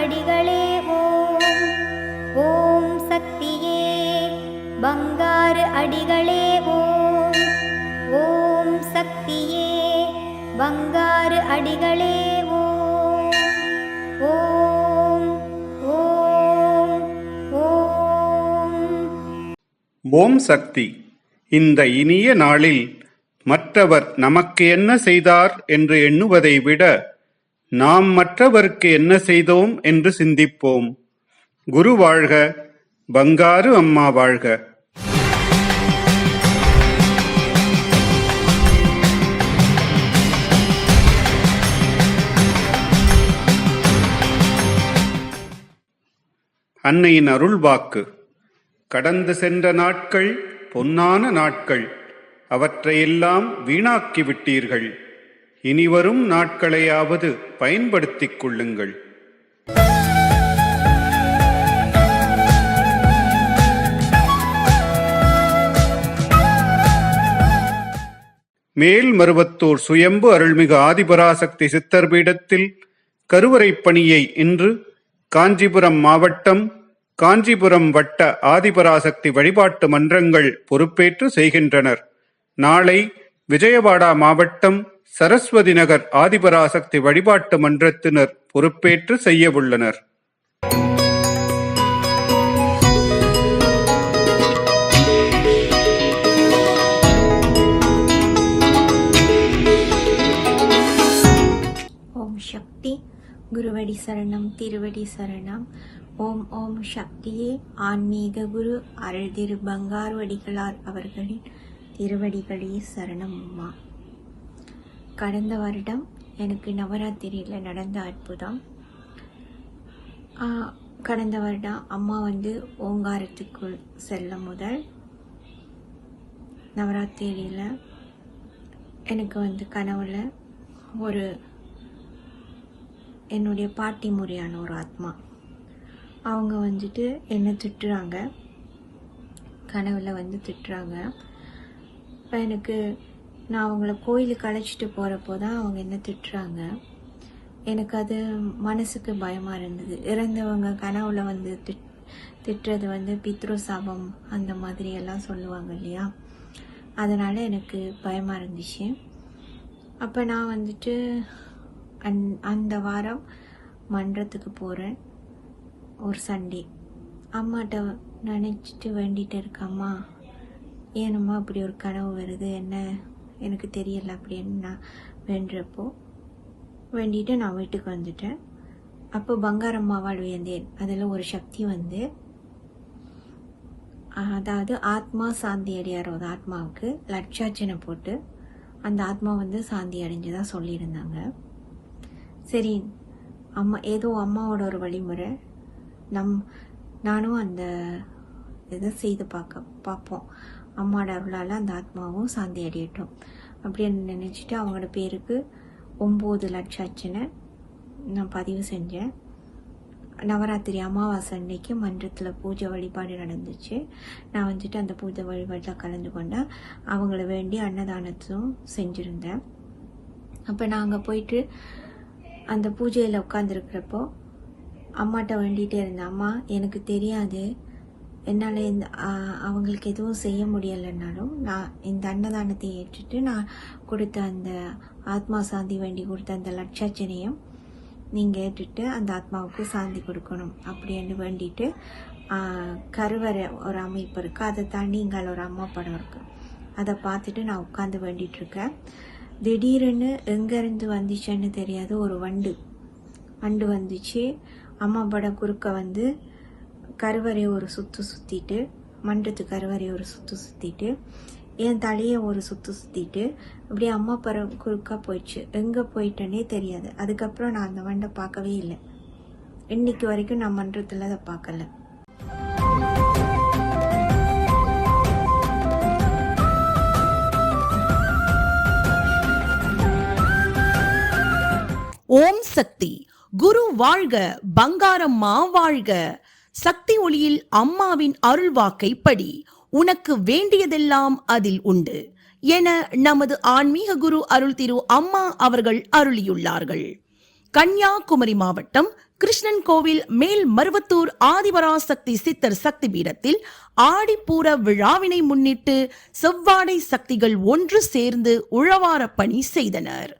அடிகளே ஓம். ஓம் சக்தியே பங்காறு அடிகளே ஓம். ஓம் சக்தியே பங்காறு அடிகளே ஓம். ஓம் ஓம் ஓம். ஓம் சக்தி இந்த இனிய நாளில் மற்றவர் நமக்கு என்ன செய்தார் என்று எண்ணுவதை விட நாம் மற்றவருக்கு என்ன செய்தோம் என்று சிந்திப்போம். குரு வாழ்க பங்காரு அம்மா வாழ்க. அன்னையின் அருள் வாக்கு. கடந்து சென்ற நாட்கள் பொன்னான நாட்கள். அவற்றையெல்லாம் வீணாக்கி விட்டீர்கள். இனிவரும் நாட்களையாவது பயன்படுத்திக் கொள்ளுங்கள். மேல்மருவத்தூர் சுயம்பு அருள்மிகு ஆதிபராசக்தி சித்தர் பீடத்தில் கருவறை பணியை இன்று காஞ்சிபுரம் மாவட்டம் காஞ்சிபுரம் வட்ட ஆதிபராசக்தி வழிபாட்டு மன்றங்கள் பொறுப்பேற்று செய்கின்றனர். நாளை விஜயவாடா மாவட்டம் சரஸ்வதி நகர் ஆதிபராசக்தி வழிபாட்டு மன்றத்தினர் பொறுப்பேற்று செய்யவுள்ளனர். ஓம் சக்தி. குருவடி சரணம் திருவடி சரணம். ஓம் ஓம் சக்தியே. ஆன்மீக குரு அருள் திரு பங்கார்வடிகளார் அவர்களின் திருவடிகளே சரணம் அம்மா. கடந்த வருடம் எனக்கு நவராத்திரியில் நடந்த அற்புதம். கடந்த வருடம் அம்மா வந்து ஓங்காரத்துக்குள் செல்ல முதல் நவராத்திரியில் எனக்கு வந்து கனவுல ஒரு என்னுடைய பாட்டி முறையான ஒரு ஆத்மா. அவங்க வந்துட்டு என்னை திட்டுறாங்க. கனவுல வந்து திட்டுறாங்க. இப்போ எனக்கு நான் அவங்கள கோயிலுக்கு அழைச்சிட்டு போகிறப்போ தான் அவங்க என்ன திட்டுறாங்க. எனக்கு அது மனசுக்கு பயமாக இருந்தது. இறந்தவங்க கனவுல வந்து திட் திட்டுறது வந்து பித்ரு சாபம் அந்த மாதிரி எல்லாம் சொல்லுவாங்க இல்லையா? அதனால் எனக்கு பயமாக இருந்துச்சு. அப்போ நான் வந்துட்டு அந் அந்த வாரம் மன்றத்துக்கு போகிறேன் ஒரு சண்டே. அம்மாட்ட நினச்சிட்டு வேண்டிகிட்டு இருக்கம்மா ஏனம்மா அப்படி ஒரு கனவு வருது? என்ன எனக்கு தெரியலை அப்படின்னு நான் வேண்டுறப்போ வேண்டிட்டு நான் வீட்டுக்கு வந்துட்டேன். அப்போ பங்காரம்மாவால் வியந்தேன் அதில் ஒரு சக்தி வந்து அதாவது ஆத்மா சாந்தி அடையாரோட ஆத்மாவுக்கு லட்சார்ச்சனை போட்டு அந்த ஆத்மா வந்து சாந்தி அடைஞ்சதாக சொல்லியிருந்தாங்க. சரி அம்மா ஏதோ அம்மாவோட ஒரு வழிமுறை. நம் நானும் அந்த இதை செய்து பார்க்க பார்ப்போம். அம்மாவோட அருளால் அந்த ஆத்மாவும் சாந்தி அடையட்டும். அப்படின்னு நினச்சிட்டு அவங்களோட பேருக்கு ஒம்பது லட்சார்ச்சனை நான் பதிவு செஞ்சேன். நவராத்திரி அமாவாசை அன்னைக்கு மன்றத்தில் பூஜை வழிபாடு நடந்துச்சு. நான் வந்துட்டு அந்த பூஜை வழிபாட்டில் கலந்து கொண்டேன் அவங்கள வேண்டி அன்னதானத்தும் செஞ்சுருந்தேன். அப்போ நான் அங்கே போயிட்டு அந்த பூஜையில் உட்காந்துருக்கிறப்போ அம்மாட்ட வேண்டிகிட்டே இருந்தேன் அம்மா எனக்கு தெரியாது. என்னால் இந்த அவங்களுக்கு எதுவும் செய்ய முடியலைன்னாலும் நான் இந்த அன்னதானத்தை ஏற்றுட்டு நான் கொடுத்த அந்த ஆத்மா சாந்தி வேண்டி கொடுத்த அந்த லட்சாச்சனையும் நீங்கள் ஏற்றுட்டு அந்த ஆத்மாவுக்கு சாந்தி கொடுக்கணும் அப்படின்னு வேண்டிட்டு கருவறை ஒரு அமைப்பு இருக்குது அதை தாண்டி இங்கே ஒரு அம்மா படம் இருக்குது அதை பார்த்துட்டு நான் உட்காந்து வேண்டிகிட்ருக்கேன் திடீர்னு எங்கேருந்து வந்துச்சுன்னு தெரியாது ஒரு வண்டு. வண்டு வந்துச்சு. அம்மா படம் குறுக்க வந்து கருவறை ஒரு சுற்று சுற்றிட்டு மன்றத்து கருவறை ஒரு சுற்று சுற்றிட்டு என் தலையை ஒரு சுற்று சுற்றிட்டு அப்படியே அம்மா பரம் குறுக்காக போயிடுச்சு. எங்கே போயிட்டேனே தெரியாது. அதுக்கப்புறம் நான் அந்த வண்டை பார்க்கவே இல்லை. இன்னைக்கு வரைக்கும் நான் மன்றத்தில் அதை பார்க்கல. ஓம் சக்தி. குரு வாழ்க பங்காரம்மா வாழ்க. சக்தி ஒளியில் அம்மாவின் அருள்வாக்கை படி உனக்கு வேண்டியதெல்லாம் அதில் உண்டு என நமது ஆன்மீக குரு அருள் திரு அம்மா அவர்கள் அருளியுள்ளார்கள். கன்னியாகுமரி மாவட்டம் கிருஷ்ணன் கோவில் மேல் மருவத்தூர் ஆதிபராசக்தி சித்தர் சக்தி பீடத்தில் ஆடிப்பூர விழாவினை முன்னிட்டு செவ்வாடை சக்திகள் ஒன்று சேர்ந்து உழவாரப் பணி செய்தனர்.